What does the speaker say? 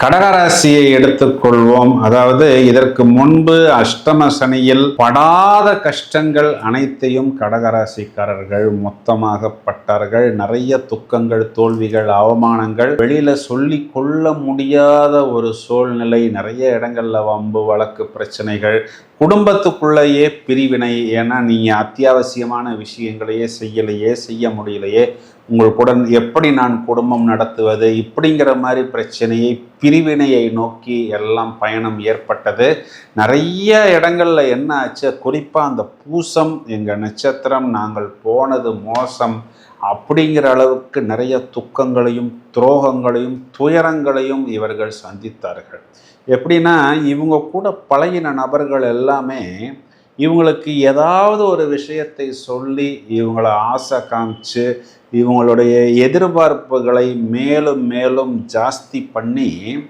கடகராசியை எடுத்துக்கொள்வோம். அதாவது இதற்கு முன்பு அஷ்டம சனியில் படாத கஷ்டங்கள் அனைத்தையும் கடகராசிக்காரர்கள் மொத்தமாக பட்டார்கள். நிறைய துக்கங்கள் தோல்விகள் அவமானங்கள். வெளியில சொல்லி கொள்ள முடியாத ஒரு சூழ்நிலை. நிறைய இடங்கள்ல வம்பு வழக்கு பிரச்சனைகள் குடும்பத்துக்குள்ளேயே பிரிவினை ஏன்னா நீங்கள் அத்தியாவசியமான விஷயங்களையே செய்யலையே செய்ய முடியலையே உங்களுக்குடன் எப்படி நான் குடும்பம் நடத்துவது இப்படிங்கிற மாதிரி பிரச்சனையை பிரிவினையை நோக்கி எல்லாம் பயணம் ஏற்பட்டது. நிறைய இடங்களில் என்ன ஆச்சு? குறிப்பாக அந்த பூசம் எங்கள் நட்சத்திரம் நாங்கள் போனது மோசம். அப்படிங்கிற அளவுக்கு நிறைய துக்கங்களையும் துரோகங்களையும் துயரங்களையும் இவர்கள் சந்தித்தார்கள். எப்படின்னா இவங்க கூட பழகின நபர்கள் எல்லாமே இவங்களுக்கு ஏதாவது ஒரு விஷயத்தை சொல்லி இவங்களை ஆசை காமிச்சு இவங்களுடைய எதிர்பார்ப்புகளை மேலும் மேலும் ஜாஸ்தி பண்ணி